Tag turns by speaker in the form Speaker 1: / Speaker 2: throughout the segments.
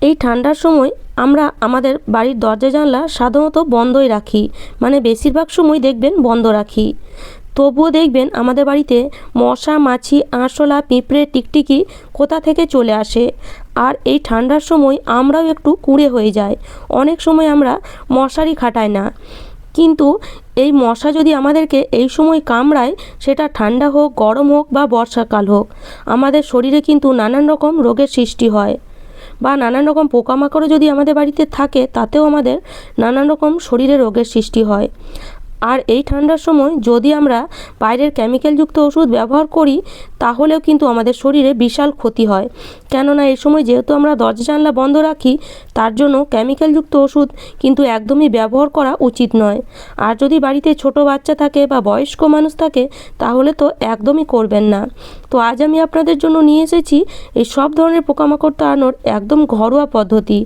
Speaker 1: এই ঠান্ডার সময় আমরা আমাদের বাড়ির দরজা জানলা সাধারণত বন্ধই রাখি। মানে বেশিরভাগ সময় দেখবেন বন্ধ রাখি। তবুও দেখবেন আমাদের বাড়িতে মশা, মাছি, আরশোলা, পিঁপড়ে, টিকটিকি কোথা থেকে চলে আসে? আর এই ঠান্ডার সময় আমরাও একটু কুঁড়ে হয়ে যায়। অনেক সময় আমরা মশারি খাটাই না। কিন্তু এই মশা যদি আমাদেরকে এই সময় কামড়ায়, সেটা ঠান্ডা হোক, গরম হোক বা বর্ষাকাল হোক, আমাদের শরীরে কিন্তু নানান রকম রোগের সৃষ্টি হয়। বা নানান রকম পোকামাকড়ও যদি আমাদের বাড়িতে থাকে, তাতেও আমাদের নানান রকম শরীরে রোগের সৃষ্টি হয়। আর এই ঠান্ডার সময় যদি আমরা বাইরের কেমিক্যালযুক্ত ওষুধ ব্যবহার করি তাহলেও কিন্তু আমাদের শরীরে বিশাল ক্ষতি হয়। কেননা এই সময় যেহেতু আমরা দরজা জানলা বন্ধ রাখি, তার জন্য কেমিক্যালযুক্ত ওষুধ কিন্তু একদমই ব্যবহার করা উচিত নয়। আর যদি বাড়িতে ছোট বাচ্চা থাকে বা বয়স্ক মানুষ থাকে, তাহলে তো একদমই করবেন না। তো আজ আমি আপনাদের জন্য নিয়ে এসেছি এই সব ধরনের পোকামাকড় তাড়ানোর একদম ঘরোয়া পদ্ধতি,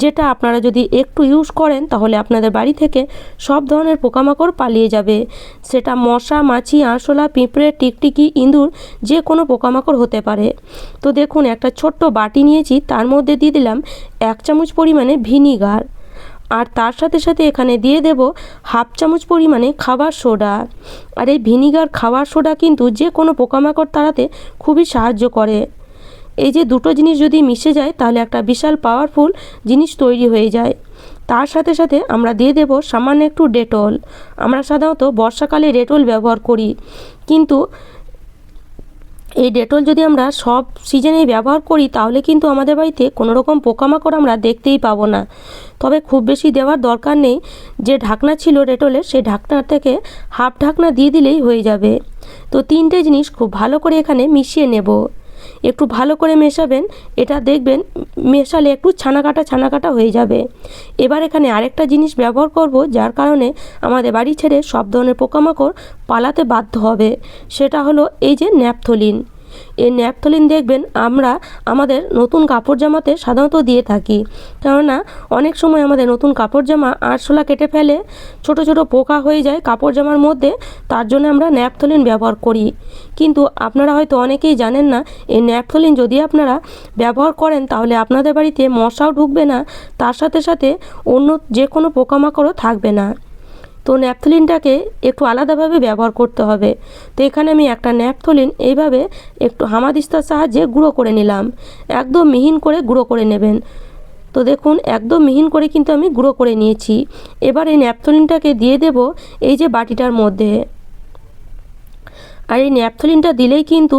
Speaker 1: যেটা আপনারা যদি একটু ইউজ করেন, তাহলে আপনাদের বাড়ি থেকে সব ধরনের পোকামাকড় পালিয়ে যাবে। সেটা মশা, মাছি, আরশোলা, পিঁপড়ে, টিকটিকি, ইঁদুর যে কোনো পোকামাকড় হতে পারে। তো দেখুন, একটা ছোট্ট বাটি নিয়েছি, তার মধ্যে দিয়ে দিলাম এক চামচ পরিমাণে ভিনিগার। আর তার সাথে সাথে এখানে দিয়ে দেব হাফ চামচ পরিমাণে খাবার সোডা। আর এই ভিনিগার খাবার সোডা কিন্তু যে কোনো পোকামাকড় তাড়াতে খুবই সাহায্য করে। এই যে দুটো জিনিস যদি মিশে যায়, তাহলে একটা বিশাল পাওয়ারফুল জিনিস তৈরি হয়ে যায়। তার সাথে সাথে আমরা দিয়ে দেব সামান্য একটু ডেটল। আমরা সাধারণত বর্ষাকালে ডেটল ব্যবহার করি। কিন্তু এই ডেটল যদি আমরা সব সিজনেই ব্যবহার করি, তাহলে কিন্তু আমাদের বাড়িতে কোনো রকম পোকামাকড় আমরা দেখতেই পাবো না। তবে খুব বেশি দেওয়ার দরকার নেই। যে ঢাকনা ছিল ডেটলের সেই ঢাকনা থেকে হাফ ঢাকনা দিয়ে দিলেই হয়ে যাবে। তো তিনটে জিনিস খুব ভালো করে এখানে মিশিয়ে নেব। একটু ভালো করে মেশাবেন, এটা দেখবেন মেশালে একটু ছানা কাটা ছানা কাটা হয়ে যাবে। এবার এখানে আরেকটা জিনিস ব্যবহার করব, যার কারণে আমাদের বাড়ি ছেড়ে সব ধরনের পোকামাকড় পালাতে বাধ্য হবে। সেটা হলো এই যে ন্যাপথলিন। এই ন্যাপথলিন দেখবেন আমরা আমাদের নতুন কাপড় জামাতে সাধারণত দিয়ে থাকি। কেননা অনেক সময় আমাদের নতুন কাপড় জামা আরশোলা কেটে ফেলে ছোট ছোট পোকা হয়ে যায় কাপড় জামার মধ্যে, তার জন্য আমরা ন্যাপথলিন ব্যবহার করি। কিন্তু আপনারা হয়তো অনেকেই জানেন না, এই ন্যাপথলিন যদি আপনারা ব্যবহার করেন তাহলে আপনাদের বাড়িতে মশাও ঢুকবে না, তার সাথে সাথে অন্য যে কোনো পোকামাকড়ও থাকবে না। তো ন্যাপথলিনটাকে একটু আলাদাভাবে ব্যবহার করতে হবে। তো এখানে আমি একটা ন্যাপথলিন এইভাবে একটু হামাদিস্তার সাহায্যে গুঁড়ো করে নিলাম। একদম মিহিন করে গুঁড়ো করে নেবেন। তো দেখুন, একদম মিহিন করে কিন্তু আমি গুঁড়ো করে নিয়েছি। এবার এই ন্যাপথলিনটাকে দিয়ে দেব এই যে বাটিটার মধ্যে। আর এই ন্যাপথলিনটা দিলেই কিন্তু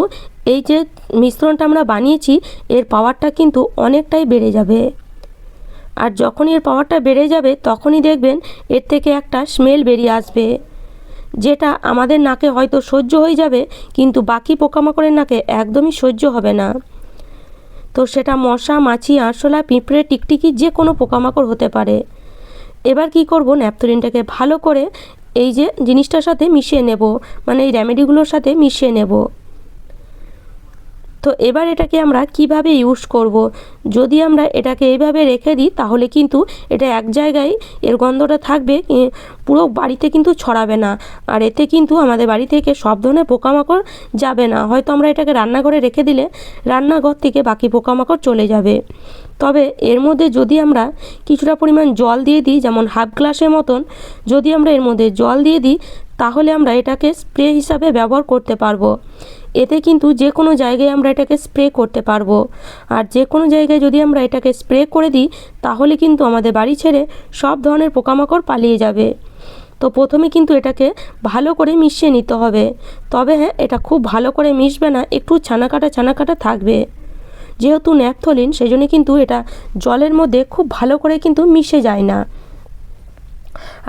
Speaker 1: এই যে মিশ্রণটা আমরা বানিয়েছি, এর পাওয়ারটা কিন্তু অনেকটাই বেড়ে যাবে। আর যখনই এর পাওয়ারটা বেড়ে যাবে, তখনই দেখবেন এর থেকে একটা স্মেল বেরিয়ে আসবে, যেটা আমাদের নাকে হয়তো সহ্য হয়ে যাবে, কিন্তু বাকি পোকামাকড়ের নাকে একদমই সহ্য হবে না। তো সেটা মশা, মাছি, আরশোলা, পিঁপড়ে, টিকটিকি যে কোনো পোকামাকড় হতে পারে। এবার কি করব? ন্যাপথলিনটাকে ভালো করে এই যে জিনিসটার সাথে মিশিয়ে নেব মানে এই রেমেডিগুলোর সাথে মিশিয়ে নেব। তো এবার এটাকে আমরা কীভাবে ইউজ করব। যদি আমরা এটাকে এইভাবে রেখে দিই, তাহলে কিন্তু এটা এক জায়গায় এর গন্ধটা থাকবে পুরো বাড়িতে কিন্তু ছড়াবে না। আর এতে কিন্তু আমাদের বাড়ি থেকে সব ধরনের পোকামাকড় যাবে না। হয়তো আমরা এটাকে রান্নাঘরে রেখে দিলে রান্নাঘর থেকে বাকি পোকামাকড় চলে যাবে। তবে এর মধ্যে যদি আমরা কিছুটা পরিমাণ জল দিয়ে দিই, যেমন হাফ গ্লাসের মতন, যদি আমরা এর মধ্যে জল দিয়ে দিই তাহলে আমরা এটাকে স্প্রে হিসাবে ব্যবহার করতে পারব। এতে কিন্তু যে কোনো জায়গায় আমরা এটাকে স্প্রে করতে পারব। আর যে কোনো জায়গায় যদি আমরা এটাকে স্প্রে করে দিই, তাহলে কিন্তু আমাদের বাড়ি ছেড়ে সব ধরনের পোকামাকড় পালিয়ে যাবে। তো প্রথমে কিন্তু এটাকে ভালো করে মিশিয়ে নিতে হবে। তবে হ্যাঁ এটা খুব ভালো করে মিশবে না, একটু ছানা কাটা ছানা কাটা থাকবে। যেহেতু ন্যাপথলিন সেই জন্য কিন্তু এটা জলের মধ্যে খুব ভালো করে কিন্তু মিশে যায় না।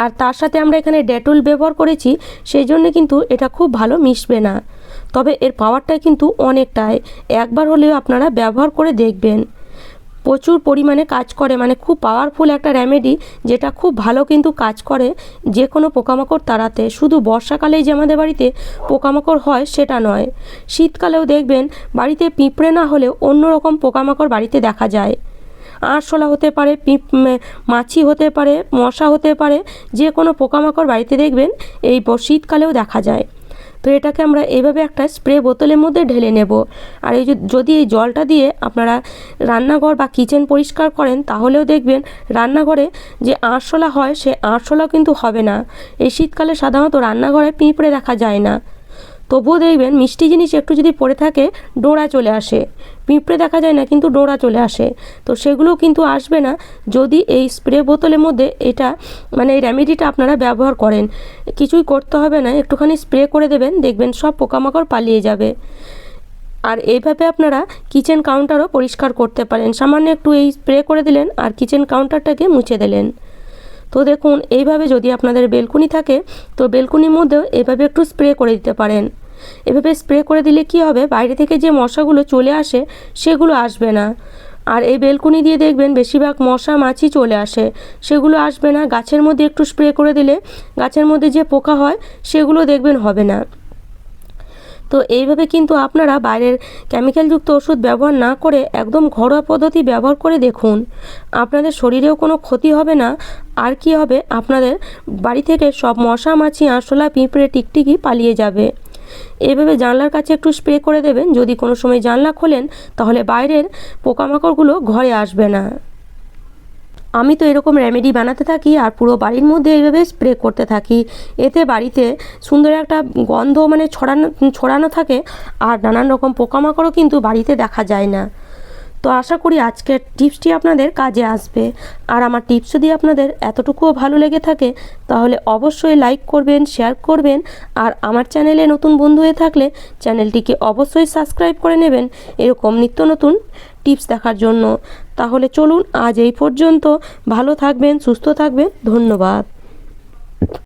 Speaker 1: আর তার সাথে আমরা এখানে ডেটল ব্যবহার করেছি সেই জন্য কিন্তু এটা খুব ভালো মিশবে না। তবে এর পাওয়ারটা কিন্তু অনেকটাই, একবার হলেও আপনারা ব্যবহার করে দেখবেন। প্রচুর পরিমাণে কাজ করে মানে খুব পাওয়ারফুল একটা রেমেডি যেটা খুব ভালো কিন্তু কাজ করে যে কোনো পোকামাকড় তাড়াতে। শুধু বর্ষাকালেই যে আমাদের বাড়িতে পোকামাকড় হয়, সেটা নয়। শীতকালেও দেখবেন বাড়িতে পিঁপড়ে না হলেও অন্য রকম পোকামাকড় বাড়িতে দেখা যায়। আরশোলা হতে পারে, পিঁপ মাছি হতে পারে, মশা হতে পারে, যে কোনো পোকামাকড় বাড়িতে দেখবেন, এই শীতকালেও দেখা যায়। তো এটাকে আমরা এইভাবে একটা স্প্রে বোতলের মধ্যে ঢেলে নেব। আর এই যদি এই জলটা দিয়ে আপনারা রান্নাঘর বা কিচেন পরিষ্কার করেন, তাহলেও দেখবেন রান্নাঘরে যে আরশোলা হয়, সে আরশোলা কিন্তু হবে না। এই শীতকালে সাধারণত রান্নাঘরে পিঁপড়ে দেখা যায় না। তবুও দেখবেন মিষ্টি জিনিস একটু যদি পড়ে থাকে, ডোরা চলে আসে। পিঁপড়ে দেখা যায় না, কিন্তু ডোরা চলে আসে। তো সেগুলো কিন্তু আসবে না। যদি এই স্প্রে বোতলের মধ্যে এটা মানে এই রেমেডিটা আপনারা ব্যবহার করেন, কিছুই করতে হবে না, একটুখানি স্প্রে করে দেবেন, দেখবেন সব পোকামাকড় পালিয়ে যাবে। আর এইভাবে আপনারা কিচেন কাউন্টারও পরিষ্কার করতে পারেন। সামান্য একটু এই স্প্রে করে দিলেন, আর কিচেন কাউন্টারটাকে মুছে দিলেন। তো দেখুন, এইভাবে যদি আপনাদের বেলকুনি থাকে, তো বেলকুনির মধ্যেও এভাবে একটু স্প্রে করে দিতে পারেন। এভাবে স্প্রে করে দিলে কি হবে? বাইরে থেকে যে মশাগুলো চলে আসে, সেগুলো আসবে না। আর এই বেলকুনি দিয়ে দেখবেন, বেশিরভাগ মশা, মাছি চলে আসে। সেগুলো আসবে না। গাছের মধ্যে একটু স্প্রে করে দিলে, গাছের মধ্যে যে পোকা হয়, সেগুলো দেখবেন হবে না। তো এইভাবে কিন্তু আপনারা বাইরের কেমিক্যালযুক্ত ওষুধ ব্যবহার না করে একদম ঘরোয়া পদ্ধতি ব্যবহার করে দেখুন। আপনাদের শরীরেও কোনো ক্ষতি হবে না। আর কি হবে? আপনাদের বাড়ি থেকে সব মশা, মাছি, আরশোলা, পিঁপড়ে টিকটিকি পালিয়ে যাবে। এভাবে জানলার কাছে একটু স্প্রে করে দেবেন। যদি কোনো সময় জানলা খোলেন, তাহলে বাইরের পোকামাকড়গুলো ঘরে আসবে না। আমি তো এরকম রেমেডি বানাতে থাকি আর পুরো বাড়ির মধ্যে এইভাবে স্প্রে করতে থাকি। এতে বাড়িতে সুন্দর একটা গন্ধ মানে ছড়ানো ছড়ানো থাকে আর নানান রকম পোকামাকড়ও কিন্তু বাড়িতে দেখা যায় না। তো আশা করি আজকের টিপসটি আপনাদের কাজে আসবে। আর আমার টিপস যদি আপনাদের এতটুকুও ভালো লেগে থাকে, তাহলে অবশ্যই লাইক করবেন শেয়ার করবেন আর আমার চ্যানেলে নতুন বন্ধু হয়ে থাকলে চ্যানেলটিকে অবশ্যই সাবস্ক্রাইব করে নেবেন। এরকম নিত্য নতুন টিপস দেখার জন্য। তাহলে চলুন আজ এই পর্যন্ত। ভালো থাকবেন সুস্থ থাকবেন। ধন্যবাদ।